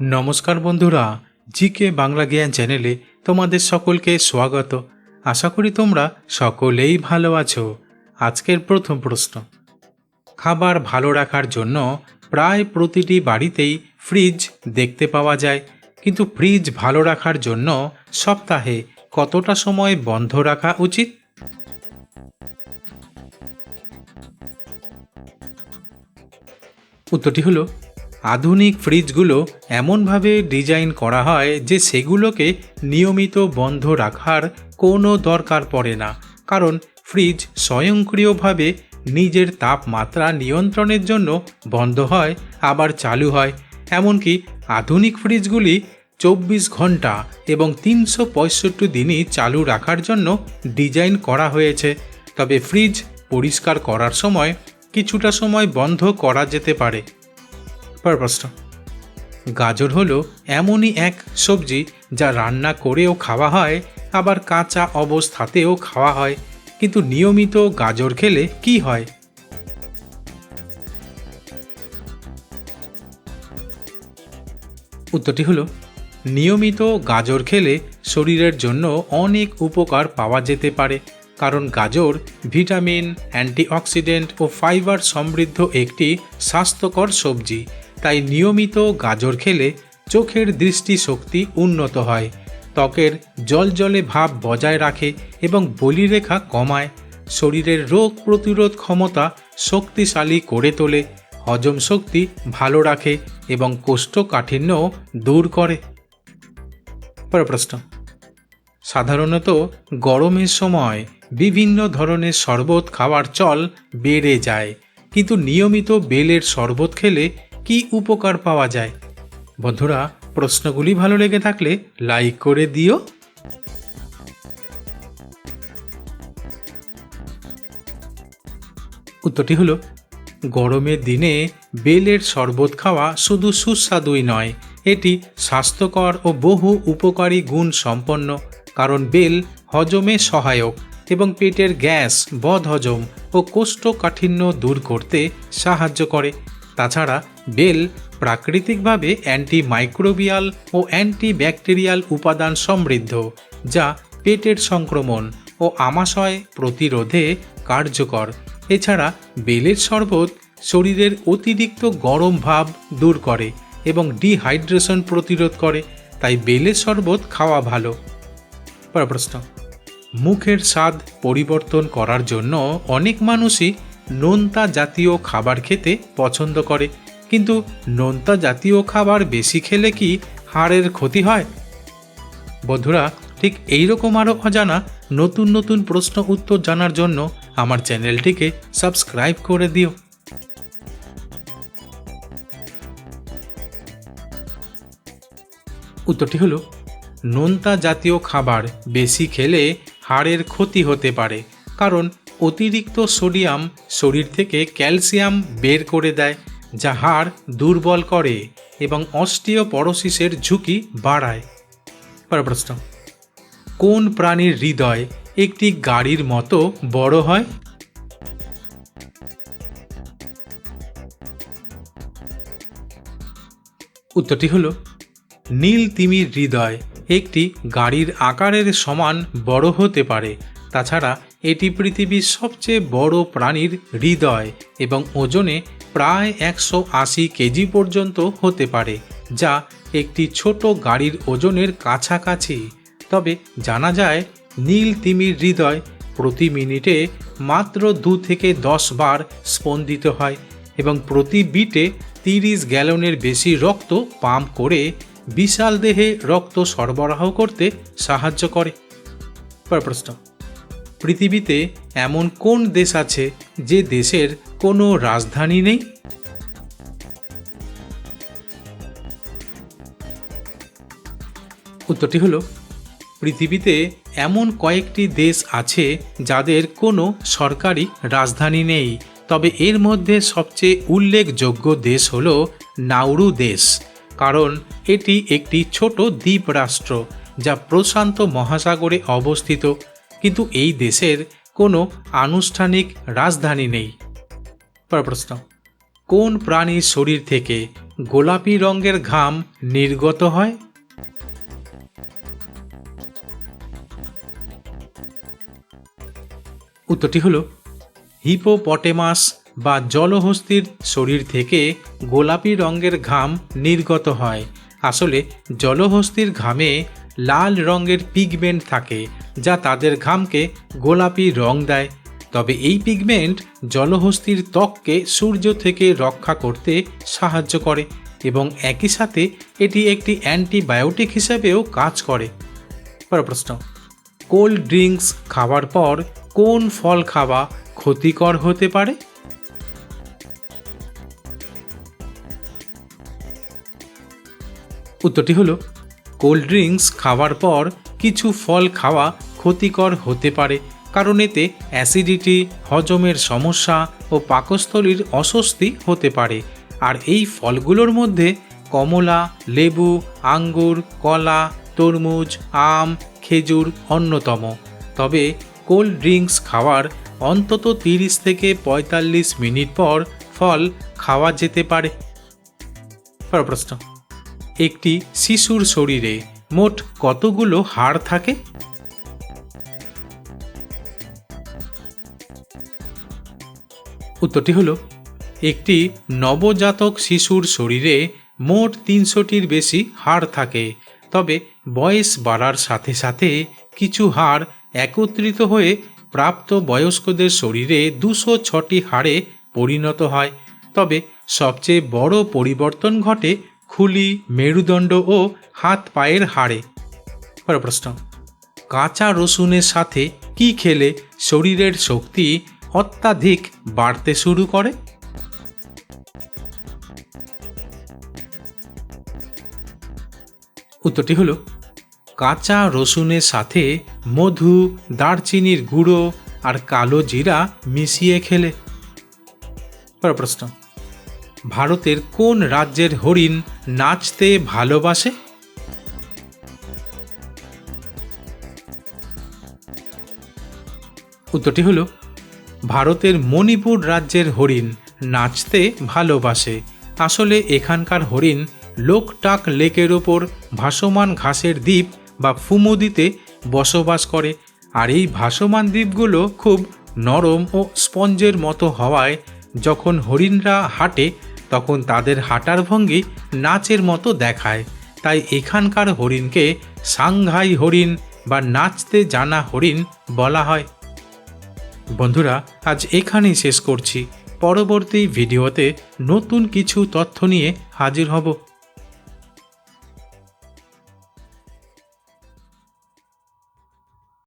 নমস্কার বন্ধুরা, জিকে বাংলা জ্ঞান চ্যানেলে তোমাদের সকলকে স্বাগত। আশা করি তোমরা সকলেই ভালো আছো। আজকের প্রথম প্রশ্ন। খাবার ভালো রাখার জন্য প্রায় প্রতিটি বাড়িতেই ফ্রিজ দেখতে পাওয়া যায়। কিন্তু ফ্রিজ ভালো রাখার জন্য সপ্তাহে কতটা সময় বন্ধ রাখা উচিত? উত্তরটি হলো আধুনিক ফ্রিজগুলো এমনভাবে ডিজাইন করা হয় যে সেগুলোকে নিয়মিত বন্ধ রাখার কোনো দরকার পড়ে না। কারণ ফ্রিজ স্বয়ংক্রিয়ভাবে নিজের তাপমাত্রা নিয়ন্ত্রণের জন্য বন্ধ হয়, আবার চালু হয়। এমনকি আধুনিক ফ্রিজগুলি চব্বিশ ঘণ্টা এবং তিনশো পঁয়ষট্টি দিনই চালু রাখার জন্য ডিজাইন করা হয়েছে। তবে ফ্রিজ পরিষ্কার করার সময় কিছুটা সময় বন্ধ করা যেতে পারে। প্রশ্ন গাজর হলো এমনই এক সবজি যা রান্না করেও খাওয়া হয়, আবার কাঁচা অবস্থাতেও খাওয়া হয়। কিন্তু নিয়মিত গাজর খেলে কি হয়? উত্তরটি হলো, নিয়মিত গাজর খেলে শরীরের জন্য অনেক উপকার পাওয়া যেতে পারে। কারণ গাজর, ভিটামিন, অ্যান্টিঅক্সিডেন্ট ও ফাইবার সমৃদ্ধ একটি স্বাস্থ্যকর সবজি। তাই নিয়মিত গাজর খেলে চোখের দৃষ্টিশক্তি উন্নত হয়। ত্বকের জলজলে ভাব বজায় রাখে এবং বলিরেখা কমায়। শরীরের রোগ প্রতিরোধ ক্ষমতা শক্তিশালী করে তোলে, হজম শক্তি ভালো রাখে এবং কোষ্ঠকাঠিন্য দূর করে। প্রশ্ন। সাধারণত গরমের সময় বিভিন্ন ধরনের শরবত খাওয়ার চল বেড়ে যায়। কিন্তু নিয়মিত বেলের শরবত খেলে কি উপকার পাওয়া যায়? বন্ধুরা, প্রশ্নগুলি ভালো লেগে থাকলে লাইক করে দিও। উত্তরটি হলো গরমের দিনে বেলের শরবত খাওয়া শুধু সুস্বাদুই নয়, এটি স্বাস্থ্যকর ও বহু উপকারী গুণ সম্পন্ন, কারণ বেল হজমে সহায়ক। এবং পেটের গ্যাস বদহজম ও কোষ্ঠকাঠিন্য দূর করতে সাহায্য করে। তাছাড়া, বেল প্রাকৃতিকভাবে অ্যান্টিমাইক্রোবিয়াল ও অ্যান্টিব্যাকটেরিয়াল উপাদান সমৃদ্ধ, যা পেটের সংক্রমণ ও আমাশয় প্রতিরোধে কার্যকর। এছাড়া, বেলের শরবত শরীরের অতিরিক্ত গরম ভাব দূর করে এবং ডিহাইড্রেশন প্রতিরোধ করে, তাই বেলের শরবত খাওয়া ভালো। পরের প্রশ্ন। মুখের স্বাদ পরিবর্তন করার জন্য অনেক মানুষই নোনতা জাতীয় খাবার খেতে পছন্দ করে। কিন্তু নোনতা জাতীয় খাবার বেশি খেলে কি হাড়ের ক্ষতি হয়? বন্ধুরা, ঠিক এইরকম আরও অজানা নতুন নতুন প্রশ্ন উত্তর জানার জন্য আমার চ্যানেলটিকে সাবস্ক্রাইব করে দিও। উত্তরটি হলো, নোনতা জাতীয় খাবার বেশি খেলে হাড়ের ক্ষতি হতে পারে, কারণ অতিরিক্ত সোডিয়াম শরীর থেকে ক্যালসিয়াম বের করে দেয়, যা হাড় দুর্বল করে এবং অস্টিওপরোসিসের ঝুঁকি বাড়ায়। প্রশ্ন, কোন প্রাণীর হৃদয় একটি গাড়ির মতো বড় হয়? উত্তরটি হলো, নীল তিমির হৃদয় একটি গাড়ির আকারের সমান বড় হতে পারে। তাছাড়া এটি পৃথিবীর সবচেয়ে বড় প্রাণীর হৃদয় এবং ওজনে প্রায় একশো আশি কেজি পর্যন্ত হতে পারে, যা একটি ছোট গাড়ির ওজনের কাছাকাছি। তবে জানা যায়, নীল তিমির হৃদয় প্রতি মিনিটে মাত্র দু থেকে দশ বার স্পন্দিত হয় এবং প্রতি বিটে তিরিশ গ্যালনের বেশি রক্ত পাম্প করে বিশাল দেহে রক্ত সরবরাহ করতে সাহায্য করে। প্রশ্ন। পৃথিবীতে এমন কোন দেশ আছে যে দেশের কোনো রাজধানী নেই? উত্তরটি হলো, পৃথিবীতে এমন কয়েকটি দেশ আছে যাদের কোনো সরকারি রাজধানী নেই। তবে এর মধ্যে সবচেয়ে উল্লেখযোগ্য দেশ হল নাউরু দেশ। কারণ এটি একটি ছোট দ্বীপ রাষ্ট্র যা প্রশান্ত মহাসাগরে অবস্থিত, কিন্তু এই দেশের কোনো আনুষ্ঠানিক রাজধানী নেই। প্রশ্ন, কোন প্রাণীর শরীর থেকে গোলাপি রঙের ঘাম নির্গত হয়? উত্তরটি হলো হিপোপটেমাস বা জলহস্তির শরীর থেকে গোলাপি রঙের ঘাম নির্গত হয়। আসলে জলহস্তির ঘামে লাল রঙের পিগমেন্ট থাকে, যা তাদের ঘামকে গোলাপি রং দেয়। তবে এই পিগমেন্ট জলহস্তির ত্বককে সূর্য থেকে রক্ষা করতে সাহায্য করে এবং একই সাথে এটি একটি অ্যান্টিবায়োটিক হিসেবেও কাজ করে। পরের প্রশ্ন, কোল্ড ড্রিঙ্কস খাওয়ার পর কোন ফল খাওয়া ক্ষতিকর হতে পারে? উত্তরটি হলো, কোল্ড ড্রিঙ্কস খাওয়ার পর কিছু ফল খাওয়া ক্ষতিকর হতে পারে, কারণ এতে অ্যাসিডিটি, হজমের সমস্যা ও পাকস্থলীর অস্বস্তি হতে পারে। আর এই ফলগুলোর মধ্যে কমলা, লেবু, আঙ্গুর, কলা, তরমুজ, আম, খেজুর অন্যতম। তবে কোল্ড ড্রিঙ্কস খাওয়ার অন্তত তিরিশ থেকে পঁয়তাল্লিশ মিনিট পর ফল খাওয়া যেতে পারে। প্রশ্ন একটি শিশুর শরীরে মোট কতগুলো হাড় থাকে? উত্তরটি হলো, একটি নবজাতক শিশুর শরীরে মোট তিনশোটির বেশি হাড় থাকে, তবে বয়স বাড়ার সাথে সাথে কিছু হাড় একত্রিত হয়ে প্রাপ্ত বয়স্কদের শরীরে দুশো ছটি হাড়ে পরিণত হয়, তবে সবচেয়ে বড় পরিবর্তন ঘটে খুলি, মেরুদণ্ড ও হাত পায়ের হাড়ে। পরের প্রশ্ন কাঁচা রসুনের সাথে কি খেলে শরীরের শক্তি অত্যাধিক বাড়তে শুরু করে? উত্তরটি হলো, কাঁচা রসুনের সাথে মধু, দারচিনির গুঁড়ো আর কালো জিরা মিশিয়ে খেলে। প্রশ্ন ভারতের কোন রাজ্যের হরিণ নাচতে ভালোবাসে? উত্তরটি হলো, ভারতের মণিপুর রাজ্যের হরিণ নাচতে ভালোবাসে। আসলে এখানকার হরিণ লোকটাক লেকের ওপর ভাসমান ঘাসের দ্বীপ বা ফুমুদিতে বসবাস করে, আর এই ভাসমান দ্বীপগুলো খুব নরম ও স্পঞ্জের মতো হওয়ায় যখন হরিণরা হাঁটে তখন তাদের হাঁটার ভঙ্গি নাচের মতো দেখায়। তাই এখানকার হরিণকে সাংঘাই হরিণ বা নাচতে জানা হরিণ বলা হয়। বন্ধুরা, আজ এখানেই শেষ করছি। পরবর্তী ভিডিওতে নতুন কিছু তথ্য নিয়ে হাজির হব।